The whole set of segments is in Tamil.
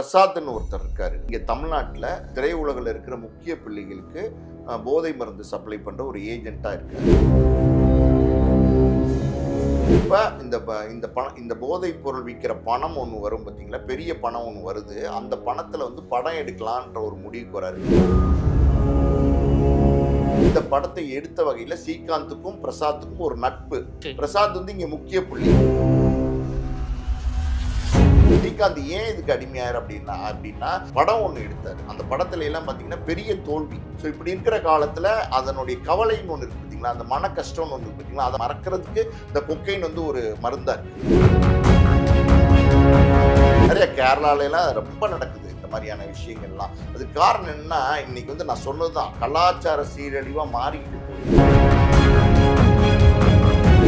பிரசாத்னு ஒருத்தர் இருக்காரு. இங்க தமிழ்நாட்டுல திரையுலகில் இருக்கிற முக்கிய பிள்ளைகளுக்கு போதை மருந்து சப்ளை பண்ற ஒரு ஏஜென்ட்டா இருக்காரு. இப்ப இந்த இந்த பணம் இந்த போதைப் பொருள் விற்கிற பணம் ஒன்று வரும் பார்த்தீங்களா பெரிய பணம் ஒன்று வருது. அந்த பணத்துல வந்து படம் எடுக்கலான்ற ஒரு முடிவுக்கு வராரு. இந்த படத்தை எடுத்த வகையில ஸ்ரீகாந்துக்கும் பிரசாத்துக்கும் ஒரு நட்பு. பிரசாத் வந்து இங்க முக்கிய புள்ளி. ரஜினிகாந்த் ஏன் இதுக்கு அடிமையார் அப்படின்னா அப்படின்னா படம் ஒன்று எடுத்தார். அந்த படத்துல எல்லாம் பார்த்தீங்கன்னா பெரிய தோல்வி. ஸோ இப்படி இருக்கிற காலத்துல அதனுடைய கவலைன்னு ஒன்று இருக்கு பார்த்தீங்களா அந்த மன கஷ்டம்னு ஒன்று இருக்கு பார்த்தீங்களா அதை மறக்கிறதுக்கு இந்த கொக்கைன் வந்து ஒரு மருந்தா நிறைய கேரளாலெல்லாம் ரொம்ப நடக்குது இந்த மாதிரியான விஷயங்கள்லாம். அது காரணம் என்னன்னா இன்னைக்கு வந்து நான் சொன்னதுதான் கலாச்சார சீரழிவாக மாறிக்கிட்டு போகுது.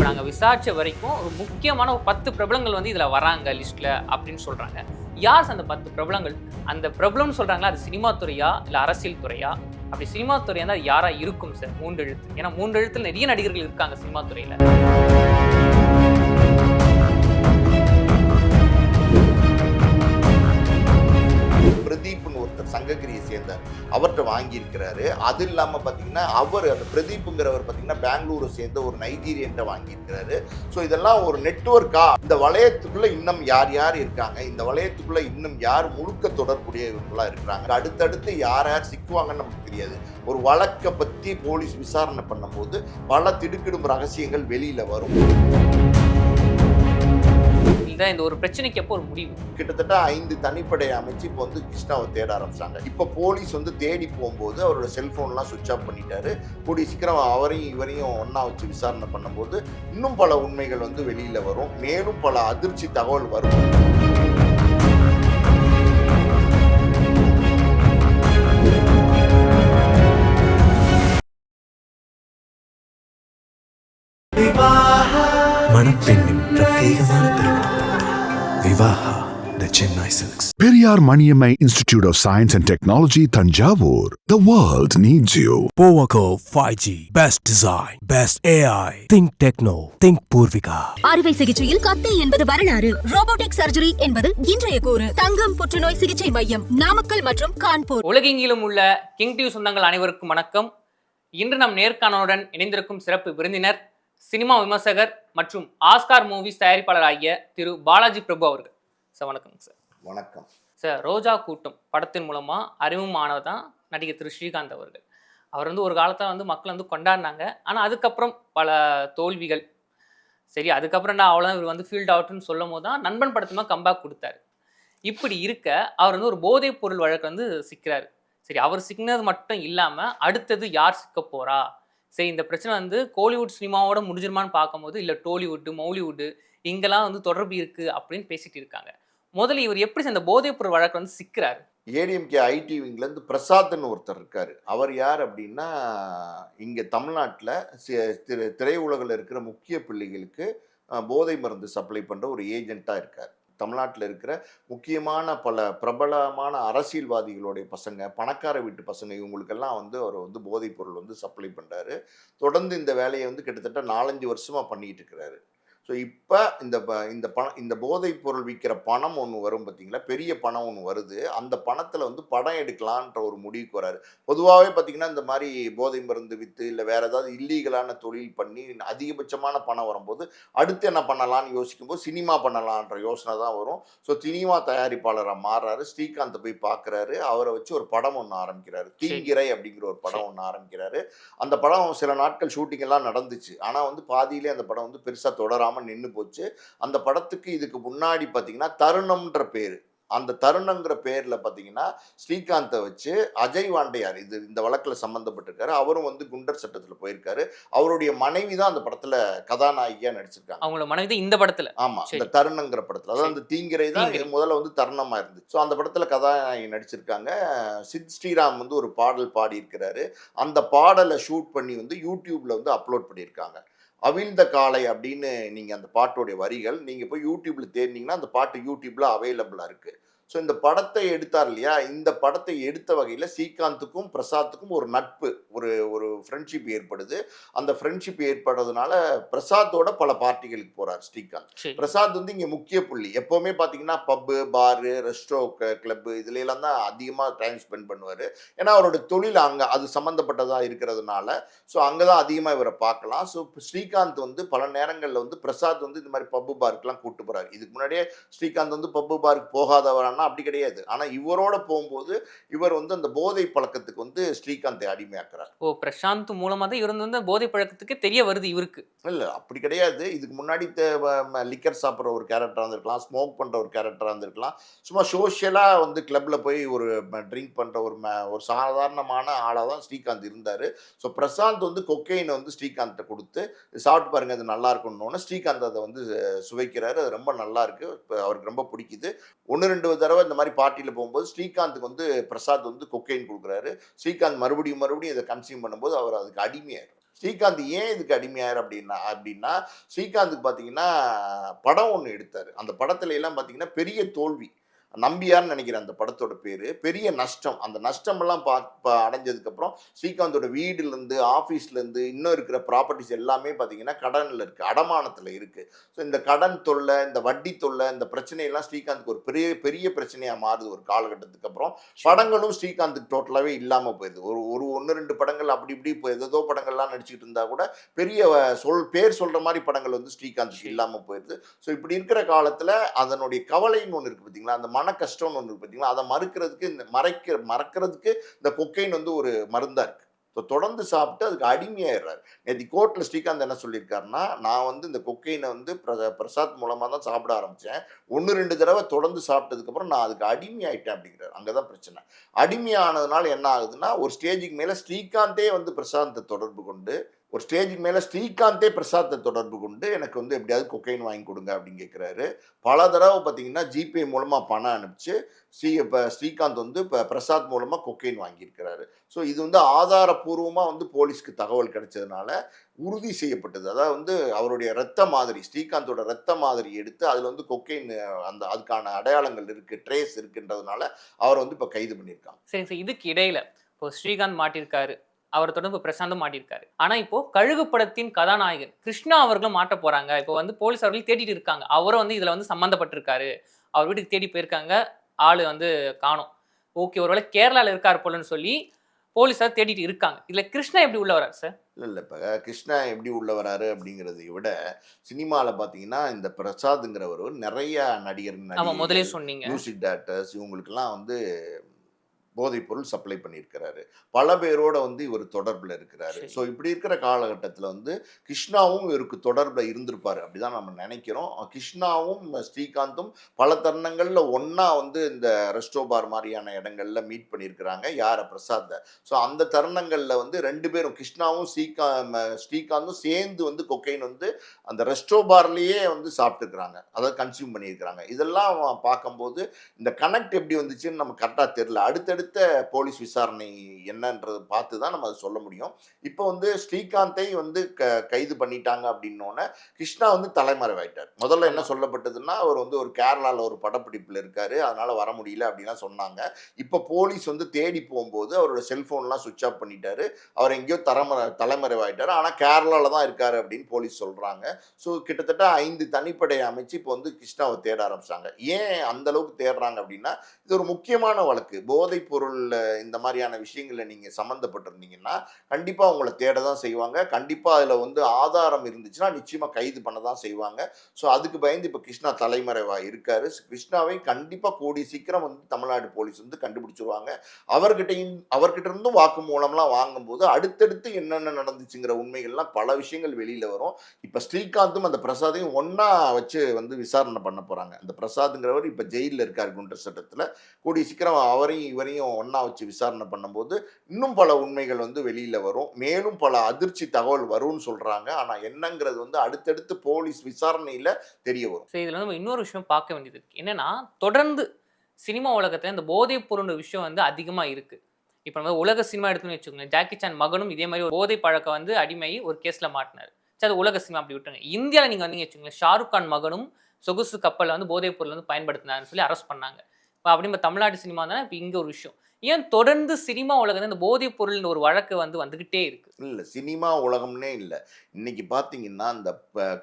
இப்போ நாங்கள் விசாரிச்ச வரைக்கும் ஒரு முக்கியமான ஒரு பத்து பிரபலங்கள் வந்து இதில் வராங்க லிஸ்ட்டில் அப்படின்னு சொல்கிறாங்க யார் அந்த பத்து பிரபலங்கள்? அந்த பிரபலம்னு சொல்கிறாங்களா அது சினிமா துறையா இல்லை அரசியல் துறையா? அப்படி சினிமா துறையா இருந்தால் யாரா இருக்கும் சார்? மூன்று எழுத்து. ஏன்னா மூன்று எழுத்தில் நிறைய நடிகர்கள் இருக்காங்க சினிமா துறையில். சங்ககிரியை சேர்ந்தார். அவர்கிட்ட வாங்கியிருக்கிறாரு. அது இல்லாமல் பார்த்தீங்கன்னா அவர் அந்த பிரதீப்புங்கிறவர் பார்த்தீங்கன்னா பெங்களூரை சேர்ந்த ஒரு நைஜீரியன்ட்ட வாங்கியிருக்கிறாரு. ஸோ இதெல்லாம் ஒரு நெட்வொர்க்கா இந்த வளையத்துக்குள்ளே இன்னும் யார் யார் இருக்காங்க? இந்த வளையத்துக்குள்ளே இன்னும் யார் முழுக்க தொடர்புடையவர்களா இருக்கிறாங்க? அடுத்தடுத்து யார் யார் சிக்குவாங்கன்னு நமக்கு தெரியாது. ஒரு வழக்கை பற்றி போலீஸ் விசாரணை பண்ணும்போது பல திடுக்கிடும் ரகசியங்கள் வெளியில் வரும். இதுதான் இந்த ஒரு பிரச்சனைக்கு எப்போ ஒரு முடிவு. கிட்டத்தட்ட ஐந்து தனிப்படை அமைச்சு இப்போ வந்து கிருஷ்ணாவை தேட ஆரம்பிச்சாங்க இப்போ போலீஸ் வந்து தேடி போகும்போது அவரோட செல்போன்லாம் சுவிச் ஆஃப் பண்ணிட்டாரு. கூடிய சீக்கிரம் அவரையும் இவரையும் ஒன்றா வச்சு விசாரணை பண்ணும்போது இன்னும் பல உண்மைகள் வந்து வெளியில் வரும். மேலும் பல அதிர்ச்சி தகவல் வரும். Chennai silks Periyar Maniammai Institute of Science and Technology, Tanjavur. The world needs you. Powaco 5G best design best AI think techno think Purvika. அறுவை சிகிச்சையில் கத்தை என்பது வரலாறு. ரோபோட்டிக் சர்ஜரி என்பது இன்றைய கூறு. தங்கம் புற்றுநோய் சிகிச்சை மையம் நாமக்கல் மற்றும் கான்பூர். உலகெங்கிலும் உள்ள கிங் டிவி சொந்தங்கள் அனைவருக்கும் வணக்கம். இன்று நம் நேர்காணலுடன் இணைந்திருக்கும் சிறப்பு விருந்தினர் சினிமா விமர்சகர் மற்றும் ஆஸ்கார் மூவிஸ் தயாரிப்பாளர் ஆகிய திரு பாலாஜி பிரபு அவர்கள். சார் வணக்கம் சார். வணக்கம். சார் ரோஜா கூட்டம் படத்தின் மூலமா அறிமுகமானவர் தான் நடிகர் திரு ஸ்ரீகாந்த் அவர்கள். அவர் வந்து ஒரு காலத்தில் வந்து மக்கள் வந்து கொண்டாடினாங்க. ஆனால் அதுக்கப்புறம் பல தோல்விகள். சரி அதுக்கப்புறம் நான் அவ்வளோதான் இவர் வந்து ஃபீல்ட் அவுட்னு சொல்லும் போது தான் நண்பன் படத்துமா கம்பேக் கொடுத்தாரு. இப்படி இருக்க அவர் வந்து ஒரு போதைப் பொருள் வழக்கு வந்து சிக்கிறாரு. சரி அவர் சிக்கினது மட்டும் இல்லாமல் அடுத்தது யார் சிக்க போறா? சரி இந்த பிரச்சனை வந்து கோலிவுட் சினிமாவோட முடிஞ்சிருமான்னு பார்க்கும்போது இல்லை டோலிவுட்டு மௌலிவுட்டு இங்கெல்லாம் வந்து தொடர்பு இருக்கு அப்படின்னு பேசிட்டு இருக்காங்க. முதல்ல இவர் எப்படி சேர்ந்த போதைப்பொருள் வழக்கு வந்து சிக்கிறாரு? ஏடிஎம்கே ஐடி விங்லேருந்து பிரசாத்னு ஒருத்தர் இருக்கார். அவர் யார் அப்படின்னா இங்கே தமிழ்நாட்டில் திரை திரையுலகில் இருக்கிற முக்கிய பிள்ளைகளுக்கு போதை மருந்து சப்ளை பண்ணுற ஒரு ஏஜெண்ட்டாக இருக்கார். தமிழ்நாட்டில் இருக்கிற முக்கியமான பல பிரபலமான அரசியல்வாதிகளுடைய பசங்க பணக்கார வீட்டு பசங்க இவங்களுக்கெல்லாம் வந்து அவர் வந்து போதைப் பொருள் வந்து சப்ளை பண்ணுறாரு. தொடர்ந்து இந்த வேலையை வந்து கிட்டத்தட்ட நாலஞ்சு வருஷமாக பண்ணிகிட்டு இருக்கிறாரு. ஸோ இப்போ இந்த ப- இந்த பணம் இந்த போதைப் பொருள் விற்கிற பணம் ஒன்று வரும் பார்த்தீங்களா பெரிய பணம் ஒன்று வருது. அந்த பணத்தில் வந்து படம் எடுக்கலான்ற ஒரு முடிவுக்கு வராரு. பொதுவாகவே பார்த்தீங்கன்னா இந்த மாதிரி போதை மருந்து விற்று இல்லை வேற ஏதாவது இல்லீகலான தொழில் பண்ணி அதிகபட்சமான பணம் வரும்போது அடுத்து என்ன பண்ணலாம்னு யோசிக்கும்போது சினிமா பண்ணலான்ற யோசனை தான் வரும். ஸோ சினிமா தயாரிப்பாளராக மாறுறாரு. ஸ்ரீகாந்தை போய் பார்க்குறாரு அவரை வச்சு ஒரு படம் ஒன்று ஆரம்பிக்கிறாரு. தீங்கிரை அப்படிங்கிற ஒரு படம் ஒன்று ஆரம்பிக்கிறாரு. அந்த படம் சில நாட்கள் ஷூட்டிங் எல்லாம் நடந்துச்சு. ஆனால் வந்து பாதியிலே அந்த படம் வந்து பெருசாக தொடராமல் நின்று போச்சு. அந்த படத்துக்கு இதுக்கு முன்னாடி பார்த்தீங்கன்னா தருணம்ன்ற பேர். அந்த தருணங்கிற பேரில் பார்த்தீங்கன்னா ஸ்ரீகாந்தை வச்சு அஜய் வாண்டையார் இது இந்த வழக்கில் சம்மந்தப்பட்டிருக்காரு அவரும் வந்து குண்டர் சட்டத்தில் போயிருக்காரு. அவருடைய மனைவி தான் அந்த படத்தில் கதாநாயகியாக நடிச்சிருக்காங்க. அவங்களோட மனைவி இந்த படத்துல. ஆமா சரி. இந்த தருணங்கிற படத்துல. அதாவது அந்த தீங்கிரை தான். முதல்ல வந்து தருணமா இருந்துச்சு. ஸோ அந்த படத்துல கதாநாயகி நடிச்சிருக்காங்க. சித் ஸ்ரீராம் வந்து ஒரு பாடல் பாடியிருக்கிறாரு. அந்த பாடலை ஷூட் பண்ணி வந்து யூடியூப்ல வந்து அப்லோட் பண்ணியிருக்காங்க. அவிழ்ந்த காலை அப்படின்னு நீங்கள் அந்த பாட்டோடைய வரிகள் நீங்கள் போய் யூடியூப்பில் தேடினீங்கன்னா அந்த பாட்டு யூடியூப்பில் அவைலபிளாக இருக்குது ஸோ இந்த படத்தை எடுத்தார் இல்லையா? இந்த படத்தை எடுத்த வகையில் ஸ்ரீகாந்துக்கும் பிரசாத்துக்கும் ஒரு நட்பு ஒரு ஒரு ஃப்ரெண்ட்ஷிப் ஏற்படுது. அந்த ஃப்ரெண்ட்ஷிப் ஏற்படுறதுனால பிரசாத்தோட பல பார்ட்டிகளுக்கு போறார் ஸ்ரீகாந்த். பிரசாத் வந்து இங்கே முக்கிய புள்ளி. எப்போவுமே பார்த்தீங்கன்னா பப்பு பாரு ரெஸ்டோ கிளப்பு இதுல எல்லாம் தான் அதிகமாக டைம் ஸ்பெண்ட் பண்ணுவார். ஏன்னா அவரோட தொழில் அங்கே அது சம்மந்தப்பட்டதாக இருக்கிறதுனால. ஸோ அங்கே தான் அதிகமாக இவரை பார்க்கலாம். ஸோ ஸ்ரீகாந்த் வந்து பல நேரங்களில் வந்து பிரசாத் வந்து இந்த மாதிரி பப்பு பார்க்கெலாம் கூட்டு போகிறார் இதுக்கு முன்னாடியே ஸ்ரீகாந்த் வந்து பப்பு பார்க்கு போகாதவரானா அப்படி கிடையாது. ஆனால் இவரோட போகும்போது இவர் வந்து அந்த போதை பழக்கத்துக்கு வந்து ஸ்ரீகாந்தை அடிமையாக்குறார். ஓ பிரசாந்த் மூலமா தான் இவர் வந்து போதை பழக்கத்துக்கு தெரிய வருது இவருக்கு. இல்லை அப்படி கிடையாது. இதுக்கு முன்னாடி லிக்கர் சாப்பிட்ற ஒரு கேரக்டராக இருந்திருக்கலாம் ஸ்மோக் பண்ணுற ஒரு கேரக்டராக இருந்திருக்கலாம். சும்மா சோஷியலாக வந்து கிளப்பில் போய் ஒரு ட்ரிங்க் பண்ணுற ஒரு ஒரு சாதாரணமான ஆளாக தான் ஸ்ரீகாந்த் இருந்தார். ஸோ பிரசாந்த் வந்து கொக்கைனை வந்து ஸ்ரீகாந்தை கொடுத்து சாப்பிட்டு பாருங்க அது நல்லா இருக்கும்னு. ஸ்ரீகாந்த் அதை வந்து சுவைக்கிறாரு. அது ரொம்ப நல்லா இருக்கு. இப்ப அவருக்கு ரொம்ப பிடிக்குது. ஒன்று ரெண்டு தடவை இந்த மாதிரி பார்ட்டியில் போகும்போது ஸ்ரீகாந்துக்கு வந்து பிரசாத் வந்து கொக்கைன் கொடுக்குறாரு. ஸ்ரீகாந்த் மறுபடியும் மறுபடியும் இதை கன்சியூம் பண்ணும்போது அவர் அதுக்கு அடிமையாயிரும் ஸ்ரீகாந்த் ஏன் இதுக்கு அடிமையாயிரு அப்படின்னா அப்படின்னா ஸ்ரீகாந்துக்கு பார்த்தீங்கன்னா படம் ஒன்று எடுத்தார். அந்த படத்துல எல்லாம் பார்த்தீங்கன்னா பெரிய தோல்வி. நம்பியார்னு நினைக்கிறேன் அந்த படத்தோட பேர். பெரிய நஷ்டம். அந்த நஷ்டமெல்லாம் பா அடைஞ்சதுக்கப்புறம் ஸ்ரீகாந்தோட வீடுலேருந்து ஆஃபீஸ்லேருந்து இன்னும் இருக்கிற ப்ராப்பர்ட்டிஸ் எல்லாமே பார்த்தீங்கன்னா கடனில் இருக்குது அடமானத்தில் இருக்குது ஸோ இந்த கடன் தொல்லை இந்த வட்டி தொல்லை இந்த பிரச்சனையெல்லாம் ஸ்ரீகாந்துக்கு ஒரு பெரிய பெரிய பிரச்சனையாக மாறுது ஒரு காலகட்டத்துக்கு அப்புறம் படங்களும் ஸ்ரீகாந்துக்கு டோட்டலாகவே இல்லாமல் போயிடுது. ஒரு ஒரு ஒன்று ரெண்டு படங்கள் அப்படி இப்படி இப்போ ஏதோ படங்கள்லாம் நடிச்சுக்கிட்டு இருந்தா கூட பெரிய சொல் பேர் சொல்கிற மாதிரி படங்கள் வந்து ஸ்ரீகாந்துக்கு இல்லாமல் போயிடுது. ஸோ இப்படி இருக்கிற காலத்தில் அதனுடைய கவலைன்னு ஒன்று இருக்குது பார்த்தீங்களா? அந்த மன கஷ்டம்னு ஒன்று இருக்குது பார்த்தீங்களா அதை மறுக்கிறதுக்கு இந்த மறைக்க மறக்கிறதுக்கு இந்த கொக்கைன் வந்து ஒரு மருந்தாக இருக்குது ஸோ தொடர்ந்து சாப்பிட்டு அதுக்கு அடிமையாயிடுறாரு. நேற்று கோர்ட்டில் ஸ்ரீகாந்த் என்ன சொல்லியிருக்காருன்னா நான் வந்து இந்த கொக்கைனை வந்து பிர பிரசாத் மூலமாக தான் சாப்பிட ஆரம்பித்தேன் ஒன்று ரெண்டு தடவை தொடர்ந்து சாப்பிட்டதுக்கப்புறம் நான் அதுக்கு அடிமையாயிட்டேன் அப்படிங்கிறார். அங்கே தான் பிரச்சனை. அடிமையானதுனால என்ன ஆகுதுன்னா ஒரு ஸ்டேஜுக்கு மேலே ஸ்ரீகாந்தே வந்து பிரசாந்தை தொடர்பு கொண்டு ஒரு ஸ்டேஜுக்கு மேலே ஸ்ரீகாந்தே பிரசாத்தை தொடர்பு கொண்டு எனக்கு வந்து எப்படியாவது கொக்கைன் வாங்கி கொடுங்க அப்படின்னு கேட்குறாரு பல தடவை பார்த்தீங்கன்னா ஜிபே மூலமாக பணம் அனுப்பிச்சு ஸ்ரீ இப்போ ஸ்ரீகாந்த் வந்து இப்போ பிரசாத் மூலமாக கொக்கைன் வாங்கியிருக்கிறாரு. ஸோ இது வந்து ஆதாரப்பூர்வமாக வந்து போலீஸ்க்கு தகவல் கிடைச்சதுனால உறுதி செய்யப்பட்டது. அதாவது வந்து அவருடைய ரத்த மாதிரி ஸ்ரீகாந்தோட ரத்த மாதிரி எடுத்து அதில் வந்து கொக்கைன் அந்த அதுக்கான அடையாளங்கள் இருக்குது ட்ரேஸ் இருக்குன்றதுனால அவரை வந்து இப்போ கைது பண்ணியிருக்காங்க. சரி சார் இதுக்கு இடையில இப்போ ஸ்ரீகாந்த் மாட்டியிருக்காரு. அவரை தொடர்ந்து இப்போ பிரசாந்தும் மாட்டியிருக்காரு. ஆனா இப்போ கழுகு படத்தின் கதாநாயகன் கிருஷ்ணா அவர்களும் மாட்ட போறாங்க. இப்போ வந்து போலீஸ் அவர்கள் தேடிட்டு இருக்காங்க. அவரும் வந்து இதுல வந்து சம்மந்தப்பட்டிருக்காரு அவர் வீட்டுக்கு தேடி போயிருக்காங்க. ஆளு வந்து காணோம். ஓகே ஒருவேளை கேரளால இருக்காரு போலன்னு சொல்லி போலீஸார் தேடிட்டு இருக்காங்க. இதுல கிருஷ்ணா எப்படி உள்ள வராரு சார்? இல்லை இல்லை. இப்போ கிருஷ்ணா எப்படி உள்ள வராரு அப்படிங்கிறதை விட சினிமாவில் பார்த்தீங்கன்னா இந்த பிரசாத்துங்கிறவர் நிறைய நடிகர் முதலே சொன்னீங்க. மியூசிக் டேரக்டர்ஸ் இவங்களுக்கெல்லாம் வந்து போதைப் பொருள் சப்ளை பண்ணியிருக்கிறாரு. பல பேரோட வந்து இவர் தொடர்பில் இருக்கிறாரு. ஸோ இப்படி இருக்கிற காலகட்டத்தில் வந்து கிருஷ்ணாவும் இவருக்கு தொடர்பில் இருந்திருப்பாரு அப்படிதான் நம்ம நினைக்கிறோம். கிருஷ்ணாவும் ஸ்ரீகாந்தும் பல தருணங்களில் ஒன்றா வந்து இந்த ரெஸ்டோ பார் மாதிரியான இடங்கள்ல மீட் பண்ணியிருக்கிறாங்க. யாரை? பிரசாத்தை. ஸோ அந்த தருணங்களில் வந்து ரெண்டு பேரும் கிருஷ்ணாவும் ஸ்ரீகா ஸ்ரீகாந்தும் சேர்ந்து வந்து கொக்கைன் வந்து அந்த ரெஸ்டோ பார்லேயே வந்து சாப்பிட்டுக்கிறாங்க. அதை கன்சியூம் பண்ணியிருக்கிறாங்க. இதெல்லாம் பார்க்கும்போது இந்த கனெக்ட் எப்படி வந்துச்சுன்னு நம்ம கரெக்டாக தெரியல. அடுத்தடுத்த போலீஸ் விசாரணை என்னன்றது பார்த்து தான் நம்ம அதை சொல்ல முடியும். இப்போ வந்து ஸ்ரீகாந்தை வந்து க கைது பண்ணிட்டாங்க அப்படின்னோடனே கிருஷ்ணா வந்து தலைமறைவாயிட்டார். முதல்ல என்ன சொல்லப்பட்டதுன்னா அவர் வந்து ஒரு கேரளாவில் ஒரு படப்பிடிப்பில் இருக்காரு அதனால வர முடியல அப்படின்லாம் சொன்னாங்க. இப்போ போலீஸ் வந்து தேடி போகும்போது அவரோட செல்ஃபோன்லாம் சுவிட்ச் ஆஃப் பண்ணிட்டாரு. அவர் எங்கேயோ தலைமறை தலைமறைவாயிட்டாரு. ஆனால் கேரளாவில் தான் இருக்காரு அப்படின்னு போலீஸ் சொல்கிறாங்க ஸோ கிட்டத்தட்ட ஐந்து தனிப்படை அமைச்சு இப்போ வந்து கிருஷ்ணாவை தேட ஆரம்பிச்சாங்க ஏன் அந்த அளவுக்கு தேடுறாங்க அப்படின்னா இது ஒரு முக்கியமான வழக்கு. போதைப் பொருள் இந்த மாதிரியான விஷயங்களில் நீங்கள் சம்மந்தப்பட்டிருந்தீங்கன்னா கண்டிப்பாக உங்களை தேட தான் செய்வாங்க. கண்டிப்பாக அதில் வந்து ஆதாரம் இருந்துச்சுன்னா நிச்சயமாக கைது பண்ண தான் செய்வாங்க. ஸோ அதுக்கு பயந்து இப்போ கிருஷ்ணா தலைமறைவாக இருக்காரு. கிருஷ்ணாவை கண்டிப்பாக கூடி சீக்கிரம் வந்து தமிழ்நாடு போலீஸ் வந்து கண்டுபிடிச்சிருவாங்க. அவர்கிட்டையும் அவர்கிட்ட இருந்தும் வாக்கு மூலம்லாம் வாங்கும்போது அடுத்தடுத்து என்னென்ன நடந்துச்சுங்கிற உண்மைகள்லாம் பல விஷயங்கள் வெளியில் வரும். இப்போ ஸ்ரீகாந்தும் அந்த பிரசாதையும் ஒன்றா வச்சு வந்து விசாரணை பண்ண போகிறாங்க அந்த பிரசாத்துங்கிறவர் இப்போ ஜெயிலில் இருக்கார் குண்டர் சட்டத்தில். கூடிய சீக்கிரம் அவரையும் இவரையும் ஒன்றா வச்சு விசாரணை பண்ணும்போது இன்னும் பல உண்மைகள் வந்து வெளியில் வரும். மேலும் பல அதிர்ச்சி தகவல் வரும்னு சொல்கிறாங்க ஆனால் என்னங்கிறது வந்து அடுத்தடுத்து போலீஸ் விசாரணையில் தெரிய வரும். ஸோ இதில் நம்ம இன்னொரு விஷயம் பார்க்க வேண்டியது இருக்குது என்னன்னா தொடர்ந்து சினிமா உலகத்தில் இந்த போதைப் பொருள் விஷயம் வந்து அதிகமாக இருக்குது இப்போ நம்ம உலக சினிமா எடுத்துன்னு வச்சுக்கோங்களேன். ஜாக்கி சான் மகனும் இதே மாதிரி ஒரு போதை பழக்கம் வந்து அடிமை ஒரு கேஸில் மாட்டினார். சரி அது உலக சினிமா அப்படி விட்டுருங்க. இந்தியாவில் நீங்கள் வந்தீங்க வச்சுக்கோங்களேன் ஷாருக் கான் மகனும் சொகுசு கப்பலில் வந்து போதைப் பொருள் வந்து பயன்படுத்தினார்னு சொல்லி அரெஸ்ட் பண்ணாங்க. இப்போ அப்படி நம்ம தமிழ்நாட்டு சினிமா தானே இப்போ இங்கே ஒரு விஷயம். ஏன் தொடர்ந்து சினிமா உலகத்துல இந்த போதைப் பொருள்னு ஒரு வழக்கு வந்து வந்துகிட்டே இருக்கு? இல்லை சினிமா உலகம்னே இல்லை. இன்னைக்கு பார்த்தீங்கன்னா இந்த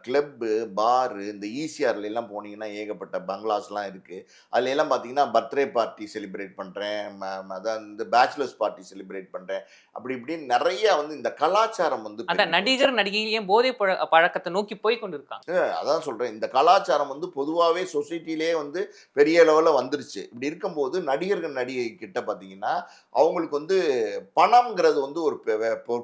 கிளப்பு பாரு இந்த ஈசிஆர்ல எல்லாம் போனீங்கன்னா ஏகப்பட்ட பங்களாஸ்லாம் இருக்குது அதுல எல்லாம் பார்த்தீங்கன்னா பர்த்டே பார்ட்டி செலிப்ரேட் பண்ணுறேன் அதான் இந்த பேச்சுலர்ஸ் பார்ட்டி செலிப்ரேட் பண்ணுறேன் அப்படி இப்படின்னு நிறைய வந்து இந்த கலாச்சாரம் வந்து அதான் நடிகர் நடிகை ஏன் போதை பழ- பழக்கத்தை நோக்கி போய் கொண்டு இருக்காங்க. அதான் சொல்கிறேன் இந்த கலாச்சாரம் வந்து பொதுவாகவே சொசைட்டிலே வந்து பெரிய லெவலில் வந்துருச்சு. இப்படி இருக்கும்போது நடிகர்கள் நடிகை கிட்ட பார்த்தீங்கன்னா அவங்களுக்கு வந்து பணம்ங்கிறது வந்து ஒரு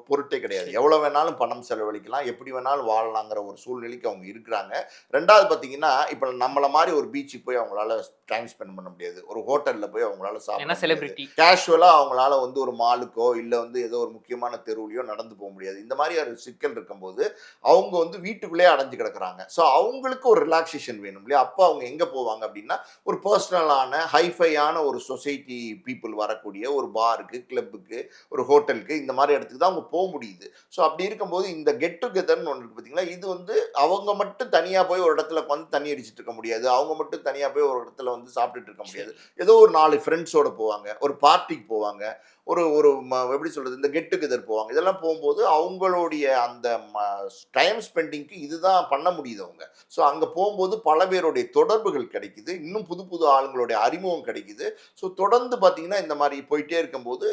பொருட்டே கிடையாது. எவ்வளோ வேணாலும் பணம் செலவழிக்கலாம். எப்படி வேணாலும் வாழலாங்கிற ஒரு சூழ்நிலைக்கு அவங்க இருக்கிறாங்க. ரெண்டாவது பார்த்தீங்கன்னா இப்போ நம்மள மாதிரி ஒரு பீச்சுக்கு போய் அவங்களால டைம் ஸ்பெண்ட் பண்ண முடியாது. ஒரு ஹோட்டலில் போய் அவங்களால சாப்பிட செலிபிரிட்டி கேஷுவலாக அவங்களால வந்து ஒரு மாலுக்கோ இல்லை வந்து ஏதோ ஒரு முக்கியமான தெருவுலையோ நடந்து போக முடியாது. இந்த மாதிரி ஒரு சிக்கல் இருக்கும்போது அவங்க வந்து வீட்டுக்குள்ளே அடைஞ்சு கிடக்குறாங்க. ஸோ அவங்களுக்கு ஒரு ரிலாக்ஸேஷன் வேணும் இல்லையா? அப்போ அவங்க எங்கே போவாங்க அப்படின்னா ஒரு பர்சனலான ஹைஃபையான ஒரு சொசைட்டி பீப்புள் வரக்கூடிய ஒரு பாருக்கு கிளப்புக்கு ஒரு ஹோட்டலுக்கு இந்த மாதிரி இடத்துக்கு தான் அவங்க போக முடியுது. ஸோ அப்படி இருக்கும்போது இந்த கெட் டுகெதர்னு ஒன்று இருக்கு பார்த்தீங்களா இது வந்து அவங்க மட்டும் தனியாக போய் ஒரு இடத்துல உட்காந்து தண்ணி அடிச்சிட்டு இருக்க முடியாது. அவங்க மட்டும் தனியாக போய் ஒரு இடத்துல வந்து சாப்பிட்டுட்டு இருக்க முடியாது. ஏதோ ஒரு நாலு ஃப்ரெண்ட்ஸோட போவாங்க ஒரு பார்ட்டிக்கு போவாங்க. ஒரு ஒரு ம- எப்படி சொல்கிறது இந்த கெட் டுகெதர் போவாங்க. இதெல்லாம் போகும்போது அவங்களுடைய அந்த டைம் ஸ்பெண்டிங்க்கு இதுதான் பண்ண முடியுது அவங்க. ஸோ அங்கே போகும்போது பல பேருடைய தொடர்புகள் கிடைக்குது. இன்னும் புது புது ஆளுங்களுடைய அறிமுகம் கிடைக்குது. ஸோ தொடர்ந்து பார்த்தீங்கன்னா இந்த மாதிரி போயிட்டே இருக்கும்போது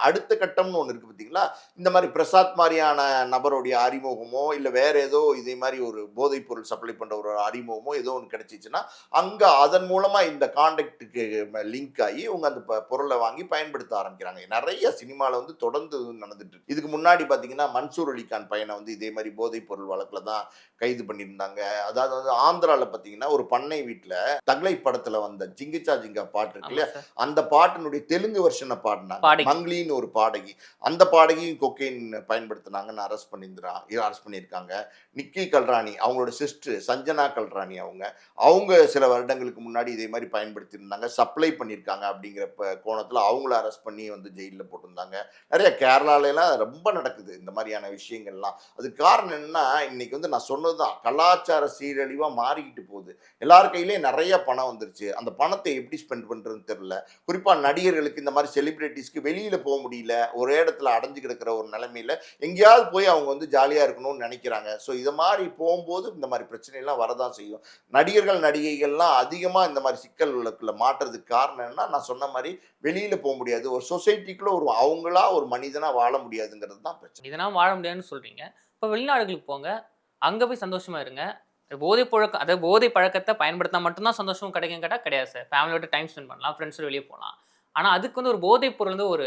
அடுத்த கட்டம்னு ஒன்று இருக்குது பார்த்தீங்களா இந்த மாதிரி பிரசாத் மாதிரியான நபருடைய அறிமுகமோ இல்லை வேற ஏதோ இதே மாதிரி ஒரு போதைப் பொருள் சப்ளை பண்ணுற ஒரு அறிமுகமோ ஏதோ ஒன்று கிடைச்சிச்சுன்னா அங்கே அதன் மூலமாக இந்த காண்டாக்டுக்கு லிங்க் ஆகி இவங்க அந்த ப- பொருளை வாங்கி பயன்படுத்த ஆரம்பிக்கிறாங்க. நிறைய சினிமாவில் வந்து தொடர்ந்து நடந்துட்டு இருக்கு. இதுக்கு முன்னாடி பார்த்தீங்கன்னா மன்சூர் அலிகான் பையனை வந்து இதே மாதிரி போதைப் பொருள் வழக்கில் தான் கைது பண்ணியிருந்தாங்க. அதாவது வந்து ஆந்திராவில் பார்த்தீங்கன்னா ஒரு பண்ணை வீட்டில் தக்லை படத்தில் வந்த ஜிங்கிச்சா ஜிங்கா பாட்டு இருக்கு இல்லையா. அந்த பாட்டினுடைய தெலுங்கு வெர்ஷனை பாடினாங்க. மங்லின்னு ஒரு பாடகி. அந்த பாடகியும் கொக்கைன் பயன்படுத்தினாங்கன்னு அரெஸ்ட் பண்ணியிருந்தா அரெஸ்ட் பண்ணியிருக்காங்க. நிக்கி கல்ராணி அவங்களோட சிஸ்டர் சஞ்சனா கல்ராணி அவங்க அவங்க சில வருடங்களுக்கு முன்னாடி இதே மாதிரி பயன்படுத்தியிருந்தாங்க. சப்ளை பண்ணியிருக்காங்க அப்படிங்கிற கோணத்துல அவங்கள அரெஸ்ட் பண்ணி வந்து ஜெயிலில் போட்டிருந்தாங்க. நிறைய கேரளால எல்லாம் ரொம்ப நடக்குது இந்த மாதிரியான விஷயங்கள்லாம். அதுக்கு காரணம் என்னன்னா இன்னைக்கு வந்து நான் சொன்னது தான் கலாச்சார சீரழிவாக மாறிக்கிட்டு போகுது. எல்லார் கையிலேயும் நிறைய பணம் வந்துருச்சு. அந்த பணத்தை எப்படி ஸ்பெண்ட் பண்ணுறதுன்னு தெரியல. குறிப்பாக நடிகர்களுக்கு இந்த மாதிரி செலிபிரிட்டிஸ்க்கு வெளியில் போக முடியல. ஒரே இடத்துல அடைஞ்சு கிடக்கிற ஒரு நிலைமையில எங்கேயாவது போய் அவங்க வந்து ஜாலியாக இருக்கணும்னு நினைக்கிறாங்க. ஸோ இதை மாதிரி போகும்போது இந்த மாதிரி பிரச்சனை எல்லாம் வரதான் செய்யும். நடிகர்கள் நடிகைகள்லாம் அதிகமா இந்த மாதிரி சிக்கல்களுக்குள்ள மாற்றுறதுக்கு காரணம் என்னன்னா நான் சொன்ன மாதிரி வெளியில் போக முடியாது. ஒரு வீட்டில் ஒரு அவங்களா ஒரு மனிதனா வாழ முடியாதுங்கிறது தான் பிரச்சனை. இதெல்லாம் வாழ முடியாதுன்னு சொல்றீங்க. இப்போ வெளிநாடுகளுக்கு போங்க. அங்க போய் சந்தோஷமா இருங்க. போதை பழக்கம் அதாவது போதை பழக்கத்தை பயன்படுத்தினா மட்டும்தான் சந்தோஷம் கிடைக்கும் கேட்டால் கிடையாது சார். ஃபேமிலியோட டைம் ஸ்பெண்ட் பண்ணலாம். ஃப்ரெண்ட்ஸோட வெளியே போகலாம் ஆனா அதுக்கு வந்து ஒரு போதைப் பொருள் வந்து ஒரு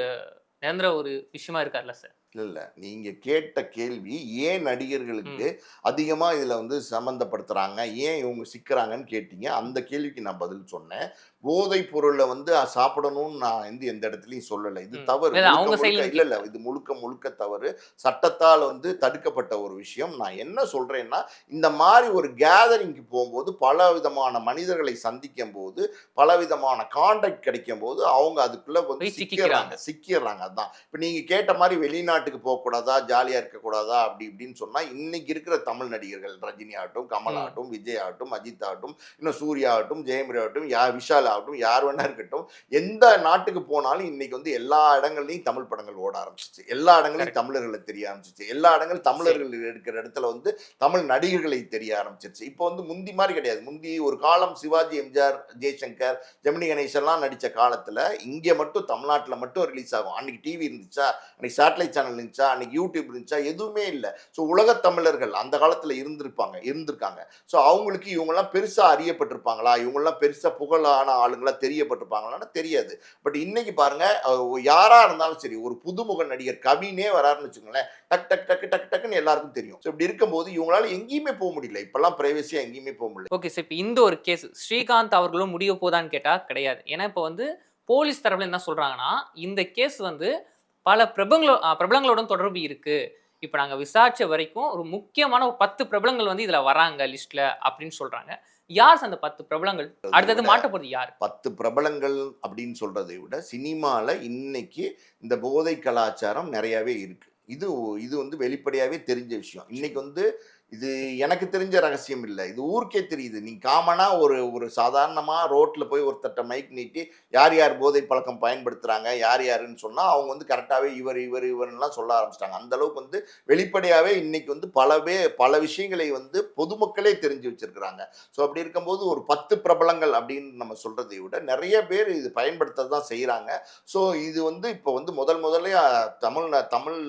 நிரந்தர ஒரு விஷயமா இருக்கார்ல சார். இல்ல. இல்ல நீங்க கேட்ட கேள்வி ஏன் நடிகர்களுக்கு அதிகமா இதுல வந்து சம்மந்தப்படுத்துறாங்க ஏன் இவங்க சிக்கிறாங்கன்னு கேட்டீங்க? அந்த கேள்விக்கு நான் பதில் சொன்னேன். போதைப் பொருளை வந்து சாப்பிடணும்னு நான் வந்து எந்த இடத்துலயும் சொல்லல. இது. தவறு. இல்ல, இல்ல இது முழுக்க முழுக்க தவறு. சட்டத்தால் வந்து தடுக்கப்பட்ட ஒரு விஷயம். நான் என்ன சொல்றேன்னா இந்த மாதிரி ஒரு கேதரிங்க்கு போகும்போது பல விதமான மனிதர்களை சந்திக்கும் போது பல விதமான கான்டாக்ட் கிடைக்கும் போது அவங்க அதுக்குள்ள வந்து சிக்கிறாங்க. சிக்கிடுறாங்க அதான். இப்போ நீங்க கேட்ட மாதிரி வெளிநாட்டுக்கு போகக்கூடாதா? ஜாலியா இருக்கக்கூடாதா? அப்படி இப்படின்னு சொன்னா இன்னைக்கு இருக்கிற தமிழ் நடிகர்கள் ரஜினி ஆகட்டும் கமல். ஆகட்டும் விஜய் ஆகட்டும் அஜித் ஆகட்டும் இன்னும் சூர்யா ஆகட்டும் ஜெயமரி ஆகட்டும் யா விஷால் ஆகட்டும் யார் வேணா இருக்கட்டும் எந்த நாட்டுக்கு போனாலும் இன்னைக்கு வந்து எல்லா இடங்கள்லையும் தமிழ் படங்கள் ஓட ஆரம்பிச்சிச்சு எல்லா இடங்களையும் தமிழர்களை தெரிய ஆரம்பிச்சிச்சு எல்லா இடங்களும் தமிழர்கள் இருக்கிற இடத்துல வந்து தமிழ் நடிகர்களை தெரிய ஆரம்பிச்சிருச்சு. இப்போ வந்து முந்தி மாதிரி கிடையாது. முந்தி ஒரு காலம் சிவாஜி எம்ஜிஆர் ஜெய்சங்கர் ஜெமினி கணேசன்லாம் நடிச்ச காலத்துல இங்க மட்டும் தமிழ்நாட்டுல மட்டும் ரிலீஸ் ஆகும். அன்னைக்கு டிவி இருந்துச்சா? அன்னைக்கு சேட்டலைட் சேனல் இருந்துச்சா? அன்னைக்கு யூடியூப் இருந்துச்சா? எதுவுமே இல்லை. ஸோ உலக தமிழர்கள் அந்த காலத்தில் இருந்திருப்பாங்க இருந்திருக்காங்க. ஸோ அவங்களுக்கு இவங்கெல்லாம் பெருசாக அறியப்பட்டிருப்பாங்களா? இவங்கெல்லாம் பெருசாக புகழான ஆளுங்களா தெரியப்பட்டிருப்பாங்களான்னு தெரியாது. பட் இன்னைக்கு பாருங்க யாராக இருந்தாலும் சரி ஒரு புதுமுக நடிகர் கவினே வராருன்னு வச்சுக்கோங்களேன் டக் டக் டக்கு டக் டக்குன்னு எல்லாருக்கும் தெரியும். ஸோ இப்படி இருக்கும்போது இவங்களால எங்கேயுமே போக முடியல. இப்பெல்லாம் பிரைவசியா எங்கேயுமே போக முடியல. ஓகே சார் இப்போ இந்த ஒரு கேஸ் ஸ்ரீகாந்த் அவர்களும் முடிய போதான்னு கேட்டால் கிடையாது. ஏன்னா இப்போ வந்து போலீஸ் தரப்புல என்ன சொல்றாங்கன்னா இந்த கேஸ் வந்து பல பிரபங்களோ அஹ் பிரபலங்களுடன் தொடர்பு இருக்கு. இப்போ நாங்க விசாரிச்ச வரைக்கும் ஒரு முக்கியமான ஒரு பத்து பிரபலங்கள் வந்து இதுல வராங்க லிஸ்ட்ல அப்படின்னு சொல்றாங்க. யார் அந்த பத்து பிரபலங்கள்? அடுத்தது மாட்ட யார்? பத்து பிரபலங்கள் அப்படின்னு சொல்றதை விட சினிமால இன்னைக்கு இந்த போதை கலாச்சாரம் நிறையவே இருக்கு. இது இது வந்து வெளிப்படையாவே தெரிஞ்ச விஷயம். இன்னைக்கு வந்து இது எனக்கு தெரிஞ்ச ரகசியம் இல்லை. இது ஊருக்கே தெரியுது. நீ காமனா ஒரு ஒரு சாதாரணமா ரோட்ல போய் ஒருத்தட்ட மைக் நீட்டி யார் யார் போதை பழக்கம் பயன்படுத்துறாங்க யார் யாருன்னு சொன்னா அவங்க வந்து கரெக்டாவே இவர் இவர் இவர்லாம் சொல்ல ஆரம்பிச்சிட்டாங்க. அந்த அளவுக்கு வந்து வெளிப்படையாவே இன்னைக்கு வந்து பலவே பல விஷயங்களை வந்து பொதுமக்களே தெரிஞ்சு வச்சிருக்கிறாங்க. ஸோ அப்படி இருக்கும்போது ஒரு பத்து பிரபலங்கள் அப்படின்னு நம்ம சொல்றதை விட நிறைய பேர் இது பயன்படுத்த தான் செய்யறாங்க ஸோ இது வந்து இப்போ வந்து முதல் முதல்ல தமிழ் தமிழ்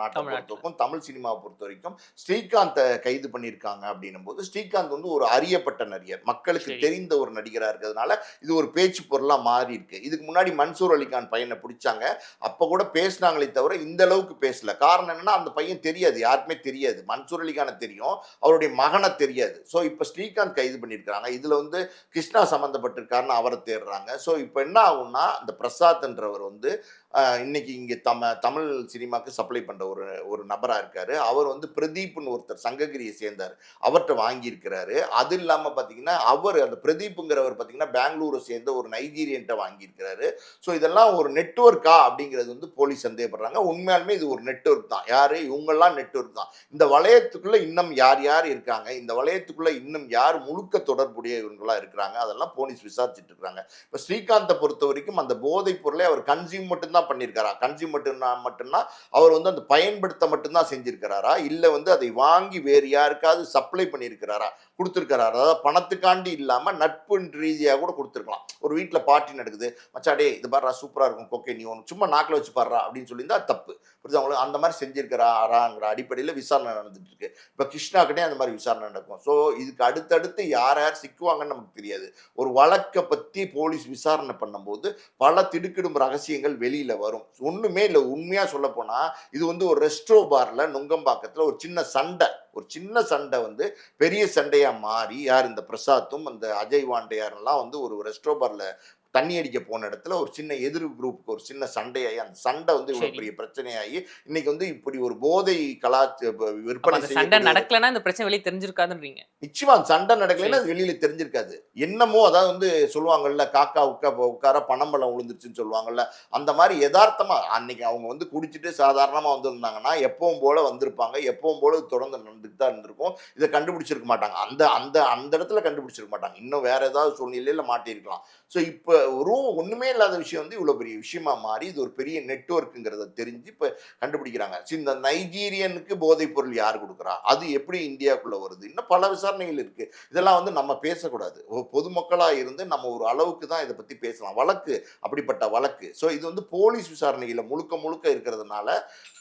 நாட்டை. பொறுத்த வரைக்கும் தமிழ் சினிமாவை பொறுத்த வரைக்கும் ஸ்ரீகாந்தை கைது பண்ணியிருக்காங்க அப்படின்னும் போது ஸ்ரீகாந்த் வந்து ஒரு அறியப்பட்ட நடிகர். மக்களுக்கு. தெரிந்த ஒரு நடிகராக இருக்கிறதுனால இது ஒரு பேச்சு பொருளாக மாறி இருக்கு இதுக்கு முன்னாடி மன்சூர் அலிகான் பையனை பிடிச்சாங்க. அப்போ கூட பேசினாங்களே தவிர இந்த அளவுக்கு பேசல. காரணம் என்னன்னா அந்த பையன் தெரியாது. யாருக்குமே தெரியாது. மன்சூர் அலிகானை தெரியும். அவருடைய மகனை தெரியாது. ஸோ இப்போ ஸ்ரீகாந்த் கைது பண்ணியிருக்காங்க இதில் வந்து கிருஷ்ணா சம்மந்தப்பட்டிருக்காருன்னு அவரை தேடுறாங்க. ஸோ இப்போ என்ன ஆகும்னா இந்த பிரசாத்ன்றவர் வந்து இன்னைக்கு இங்கே தம தமிழ் சினிமாக்கு சப்ளை பண்ணுற ஒரு ஒரு நபராக இருக்கார். அவர் வந்து பிரதீப்னு ஒருத்தர் சங்ககிரியை சேர்ந்தார். அவர்கிட்ட வாங்கியிருக்கிறாரு. அது இல்லாமல் பார்த்தீங்கன்னா அவர் அந்த பிரதீப்புங்கிறவர் பார்த்தீங்கன்னா பெங்களூரை சேர்ந்த ஒரு நைஜீரியன்ட்ட வாங்கியிருக்கிறாரு. ஸோ இதெல்லாம் ஒரு நெட்வொர்க்கா அப்படிங்கிறது வந்து போலீஸ் சந்தேகப்படுறாங்க. உண்மையாலுமே இது ஒரு நெட்வொர்க் தான். யார்? இவங்கெல்லாம் நெட்வொர்க் தான். இந்த வளையத்துக்குள்ளே இன்னும் யார் யார் இருக்காங்க? இந்த வளையத்துக்குள்ளே இன்னும் யார் முழுக்க தொடர்புடைய இவங்களா இருக்கிறாங்க? அதெல்லாம் போலீஸ் விசாரிச்சுட்டு இருக்காங்க. இப்போ ஸ்ரீகாந்தை பொறுத்த வரைக்கும் அந்த போதைப் பொருளை அவர் கன்சியூம் மட்டும்தான் பண்ணியிருக்காரா? கன்சியூம் மட்டும்னா மட்டும்தான் அவர் வந்து அந்த பயன்படுத்த மட்டும்தான் செஞ்சிருக்கிறாரா? இல்லை வந்து அதை வாங்கி வேறு யாருக்காவது சப்ளை பண்ணியிருக்கிறாரா? கொடுத்துருக்கிறாரா. அதாவது பணத்துக்காண்டி இல்லாமல் நட்பு ரீதியாக கூட கொடுத்துருக்கலாம். ஒரு வீட்டில் பார்ட்டி நடக்குது. மச்சாடே இது பாடுறா சூப்பராக இருக்கும் கொக்கே நீ ஒன்று சும்மா நாக்கில் வச்சு பாடுறா அப்படின்னு சொல்லியிருந்தா தப்பு. புரியுதா அவங்களுக்கு அந்த மாதிரி செஞ்சிருக்கிறாராங்கிற அடிப்படையில் விசாரணை நடந்துட்டு இருக்கு இப்போ கிருஷ்ணாக்கிட்டே அந்த மாதிரி விசாரணை நடக்கும். ஸோ இதுக்கு அடுத்தடுத்து யார் யார் சிக்குவாங்கன்னு நமக்கு தெரியாது. ஒரு வழக்கை பற்றி போலீஸ் விசாரணை பண்ணும்போது பல திடுக்கிடும் ரகசியங்கள் வெளியில் வரும். ஒன்றுமே இல்லை. உண்மையாக சொல்ல போனால் இது வந்து ஒரு ரெஸ்ட்ரோ பாரில் நுங்கம்பாக்கத்தில் ஒரு சின்ன சண்டை. ஒரு சின்ன சண்டை வந்து பெரிய சண்டையாக மாறி யார் இந்த பிரசாத்தும் அந்த அஜய் வாண்டையாரெல்லாம் வந்து ஒரு ரெஸ்டோபரில் தண்ணி அடிக்க போன இடத்துல ஒரு சின்ன எதிர் குரூப்புக்கு ஒரு சின்ன சண்டையாகி அந்த சண்டை வந்து இவ்வளவு. பெரிய பிரச்சனையாகி இன்னைக்கு வந்து இப்படி ஒரு போதை கலாச்சார அப்ப விற்பனை சண்டை நடக்கலன்னா இந்த பிரச்சனை வெளியே தெரிஞ்சிருக்காதுன்றீங்க. நிச்சயமா அந்த சண்டை நடக்கலைன்னா அது வெளியில தெரிஞ்சிருக்காது. என்னமோ அதாவது வந்து சொல்லுவாங்கல்ல காக்கா உட்கா உட்கார பணம்பழம் விழுந்துருச்சுன்னு சொல்லுவாங்கல்ல அந்த மாதிரி யதார்த்தமா அன்னைக்கு அவங்க வந்து குடிச்சிட்டு சாதாரணமா வந்திருந்தாங்கன்னா எப்பவும் போல வந்திருப்பாங்க எப்பவும் போல தொடர்ந்து நடந்துட்டு தான் இருந்திருக்கும். இதை கண்டுபிடிச்சிருக்க மாட்டாங்க. அந்த அந்த அந்த இடத்துல கண்டுபிடிச்சிருக்க மாட்டாங்க. இன்னும் வேற ஏதாவது சூழ்நிலையில மாட்டியிருக்கலாம். ஸோ இப்போ வெறும் ஒன்றுமே இல்லாத விஷயம் வந்து இவ்வளோ பெரிய விஷயமா மாறி இது ஒரு பெரிய நெட்வொர்க்குங்கிறத தெரிஞ்சு இப்போ கண்டுபிடிக்கிறாங்க. சரி, இந்த நைஜீரியனுக்கு போதைப் பொருள் யார் கொடுக்குறா? அது எப்படி இந்தியாவுக்குள்ளே வருது? இன்னும் பல விசாரணைகள் இருக்குது இதெல்லாம் வந்து நம்ம பேசக்கூடாது. பொதுமக்களாக இருந்து நம்ம ஒரு அளவுக்கு தான் இதை பற்றி பேசலாம். வழக்கு அப்படிப்பட்ட வழக்கு. ஸோ இது வந்து போலீஸ் விசாரணையில் முழுக்க முழுக்க இருக்கிறதுனால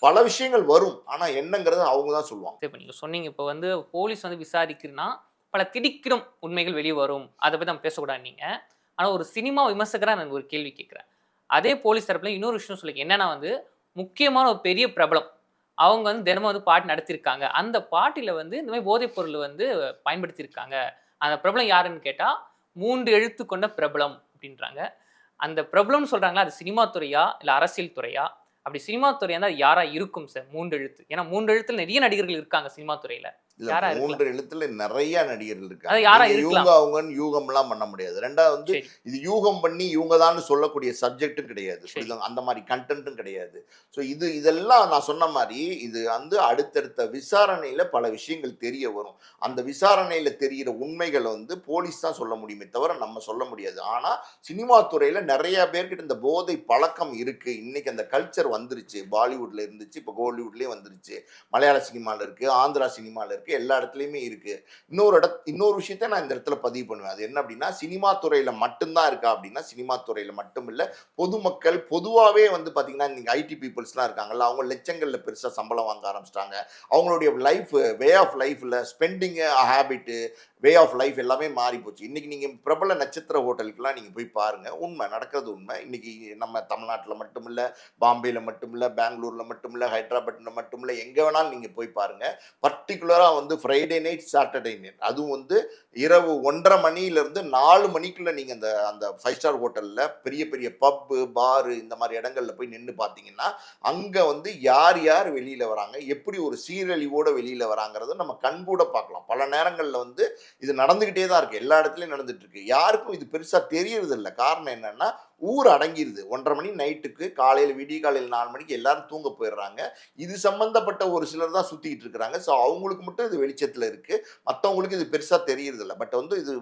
பல விஷயங்கள் வரும். ஆனால் என்னங்கிறது அவங்க தான் சொல்லுவாங்க. சரி இப்போ நீங்கள் சொன்னீங்க இப்போ வந்து போலீஸ் வந்து விசாரிக்கிறதுனா பல திடுக்கிடும் உண்மைகள் வெளியே வரும். அதை பற்றி நம்ம பேசக்கூடாது நீங்கள் ஆனால் ஒரு சினிமா விமர்சகராக நான் ஒரு கேள்வி கேட்குறேன். அதே போலீஸ் தரப்புல இன்னொரு விஷயம் சொல்லி என்னன்னா வந்து முக்கியமான ஒரு பெரிய பிரபலம். அவங்க வந்து தினமும் வந்து பாட்டு நடத்தியிருக்காங்க அந்த பாட்டில் வந்து இந்த மாதிரி போதைப் பொருள் வந்து பயன்படுத்தியிருக்காங்க. அந்த பிரபலம் யாருன்னு கேட்டால் மூன்று எழுத்து கொண்ட பிரபலம் அப்படின்றாங்க. அந்த பிரபலம்னு சொல்கிறாங்களா அது சினிமா துறையா இல்லை அரசியல் துறையா? அப்படி சினிமா துறையாக இருந்தால் அது இருக்கும் சார்? மூன்று எழுத்து. ஏன்னா மூன்று எழுத்தில் நிறைய நடிகர்கள் இருக்காங்க சினிமா துறையில். இல்ல மூன்று எழுத்துல நிறைய நடிகர்கள் இருக்காங்க? இவங்க அவங்கன்னு யூகம்லாம் பண்ண முடியாது. ரெண்டாவது வந்து இது யூகம் பண்ணி இவங்க தான் சொல்லக்கூடிய சப்ஜெக்ட்டும் கிடையாது? அந்த மாதிரி கண்டென்ட்டும் கிடையாது. ஸோ இது இதெல்லாம் நான் சொன்ன மாதிரி இது வந்து அடுத்தடுத்த விசாரணையில பல விஷயங்கள் தெரிய வரும். அந்த விசாரணையில தெரிகிற உண்மைகளை வந்து போலீஸ் தான் சொல்ல முடியுமே தவிர நம்ம சொல்ல முடியாது. ஆனா சினிமா துறையில நிறைய பேர்கிட்ட இந்த போதை பழக்கம் இருக்கு. இன்னைக்கு அந்த கல்ச்சர் வந்துருச்சு. பாலிவுட்ல இருந்துச்சு. இப்போ கோலிவுட்லயும் வந்துருச்சு. மலையாள சினிமால இருக்கு. ஆந்திரா சினிமால இருக்கு எல்லா இடத்துலையுமே இருக்கு. இன்னொரு இட இன்னொரு விஷயத்த நான் இந்த இடத்துல பதிவு பண்ணுவேன். அது என்ன அப்படின்னா சினிமா துறையில மட்டும்தான் இருக்கா அப்படின்னா சினிமா துறையில மட்டும் இல்ல பொதுமக்கள் பொதுவாகவே வந்து பாத்தீங்கன்னா நீங்க ஐடி பீப்புள்ஸ்லாம் இருக்காங்கல்ல அவங்க லட்சங்கள்ல பெருசா சம்பளம் வாங்க ஆரம்பிச்சிட்டாங்க. அவங்களுடைய லைஃப் வே ஆஃப் லைஃப்ல spending habit way of life எல்லாமே மாறி போச்சு. இன்னைக்கு நீங்க பிரபல நட்சத்திர ஹோட்டலுக்குலாம் நீங்க போய் பாருங்க. உண்மை நடக்கிறது உண்மை. இன்னைக்கு நம்ம தமிழ்நாட்டில் மட்டும் இல்லை பாம்பேல மட்டும் இல்லை பெங்களூர்ல மட்டும் இல்லை ஹைதராபாத்ல மட்டும் இல்லை எங்க வேணாலும் நீங்க போய் பாருங்க. பர்டிகுலரா வந்து ஃப்ரைடே நைட் சாட்டர்டே நைட் அதுவும் வந்து இரவு ஒன்றரை மணில நாலு மணிக்குள்ள நீங்க அந்த அந்த ஃபைவ் ஸ்டார் ஹோட்டல்ல பெரிய பெரிய பப்பு பாரு இந்த மாதிரி இடங்கள்ல போய் நின்று பார்த்தீங்கன்னா அங்க வந்து யார் யார் வெளியில வராங்க? எப்படி ஒரு சீரழிவோட வெளியில வராங்கிறத நம்ம கண்கூட பார்க்கலாம். பல நேரங்களில் வந்து இது நடந்துகிட்டே தான் இருக்கு. எல்லா இடத்துலயும் நடந்துட்டு இருக்கு. யாருக்கும் இது பெருசா தெரியறது இல்லை காரணம் என்னன்னா ஊர் அடங்கிருது. ஒன்றரை மணி நைட்டுக்கு காலையில் விடிய காலையில் நாலு மணிக்கு எல்லாரும் தூங்க போயிடுறாங்க. இது சம்பந்தப்பட்ட ஒரு சிலர் தான் சுற்றிக்கிட்டு இருக்கிறாங்க ஸோ அவங்களுக்கு மட்டும் இது வெளிச்சத்தில் இருக்குது மற்றவங்களுக்கு இது பெருசாக தெரியறதில்ல. பட் வந்து இது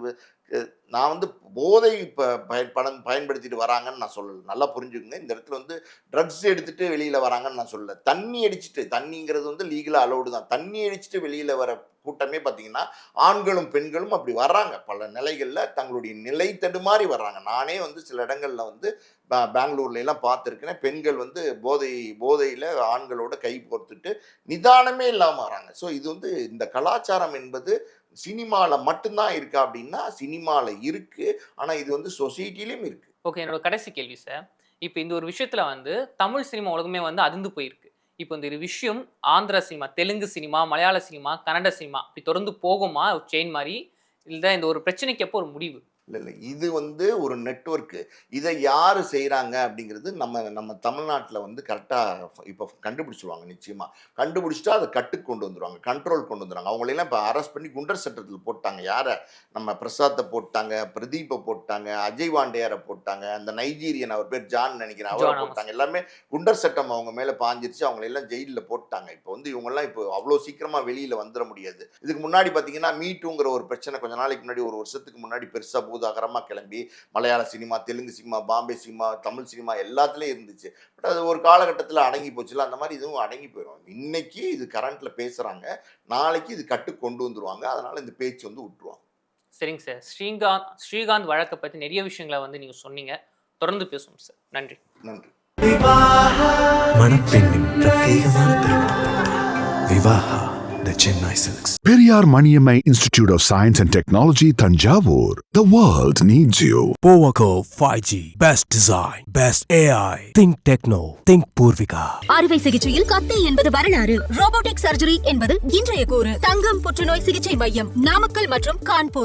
நான் வந்து போதை இப்போ பயன் பணம் பயன்படுத்திட்டு வராங்கன்னு நான் சொல்லலை. நல்லா புரிஞ்சுக்கங்க. இந்த இடத்துல வந்து ட்ரக்ஸ் எடுத்துட்டு வெளியில் வராங்கன்னு நான் சொல்லலை. தண்ணி அடிச்சுட்டு தண்ணிங்கிறது வந்து லீகலாக அலௌடு தான். தண்ணி அடிச்சுட்டு வெளியில் வர கூட்டமே பார்த்தீங்கன்னா ஆண்களும் பெண்களும் அப்படி வர்றாங்க. பல நிலைகளில் தங்களுடைய நிலை தடுமாறி வர்றாங்க. நானே வந்து சில இடங்களில் வந்து பெங்களூர்ல எல்லாம் பார்த்துருக்கேன் பெண்கள் வந்து போதை போதையில் ஆண்களோட கை கோர்த்துட்டு நிதானமே இல்லாமல் வராங்க ஸோ இது வந்து இந்த கலாச்சாரம் என்பது சினிமாவில் மட்டும்தான் இருக்கா அப்படின்னா சினிமாவில் இருக்கு. ஆனால் இது வந்து சொசைட்டிலையும் இருக்கு. ஓகே என்னோட கடைசி கேள்வி சார். இப்போ இந்த ஒரு விஷயத்தில் வந்து தமிழ் சினிமா உலகமே வந்து அதிர்ந்து போயிருக்கு. இப்போ இந்த விஷயம் Andhra cinema Telugu cinema Malayalam cinema Kannada cinema இப்படி தொடர்ந்து போகுமா? ஒரு செயின் மாதிரி. இல்லை இந்த ஒரு பிரச்சனைக்கு அப்போ ஒரு முடிவு. இல்லை இல்லை. இது வந்து ஒரு நெட்வொர்க்கு. இதை யார் செய்கிறாங்க அப்படிங்கிறது நம்ம நம்ம தமிழ்நாட்டில் வந்து கரெக்டாக இப்போ கண்டுபிடிச்சிருவாங்க நிச்சயமாக கண்டுபிடிச்சிட்டா அதை கட்டுக்கு கொண்டு வந்துருவாங்க. கண்ட்ரோல் கொண்டு வந்துருவாங்க. அவங்களெல்லாம் இப்போ அரெஸ்ட் பண்ணி குண்டர் சட்டத்தில் போட்டாங்க. யாரை? நம்ம பிரசாத்தை போட்டாங்க பிரதீப்பை போட்டாங்க அஜய் வாண்டியாரை போட்டாங்க அந்த நைஜீரியன் அவர் பேர் ஜான் நினைக்கிறேன் அவரை. போட்டாங்க. எல்லாமே குண்டர் சட்டம் அவங்க மேலே பாஞ்சிருச்சு. அவங்களை எல்லாம் ஜெயிலில் போட்டாங்க. இப்போ வந்து இவங்கெல்லாம் இப்போ அவ்வளோ சீக்கிரமாக வெளியில் வந்துட முடியாது. இதுக்கு முன்னாடி பார்த்தீங்கன்னா மீட்டுங்கிற ஒரு பிரச்சனை கொஞ்ச நாளைக்கு முன்னாடி ஒரு வருஷத்துக்கு முன்னாடி பெருசாக பூதாகரமாக கிளம்பி Malayalam cinema Telugu cinema Bombay cinema Tamil cinema எல்லாத்துலேயும் இருந்துச்சு. பட் அது ஒரு காலகட்டத்தில் அடங்கி போச்சுல அந்த மாதிரி இதுவும் அடங்கி போயிடும் இன்னைக்கு இது கரண்ட்ல பேசுகிறாங்க நாளைக்கு இது கட்டு கொண்டு வந்துருவாங்க. அதனால இந்த பேச்சு வந்து விட்டுருவாங்க சரிங்க சார். ஸ்ரீகாந்த் ஸ்ரீகாந்த் வழக்கை பற்றி நிறைய விஷயங்களை வந்து நீங்கள் சொன்னீங்க. தொடர்ந்து பேசுவோம் சார். நன்றி. நன்றி. மணப்பெண்ணின் பிரத்யேகமான the Chennai silks Periyar Maniammai Institute of Science and Technology, Tanjavur. The world needs you. Powaco 5G. Best design. Best AI. Think techno. Think Purvika. அறுவை சிகிச்சையில் கத்தை என்பது வரலாறு ரோபோட்டிக் சர்ஜரி என்பது இன்றைய கூறு தங்கம் புற்றுநோய் சிகிச்சை மையம் நாமக்கல் மற்றும் கான்பூர்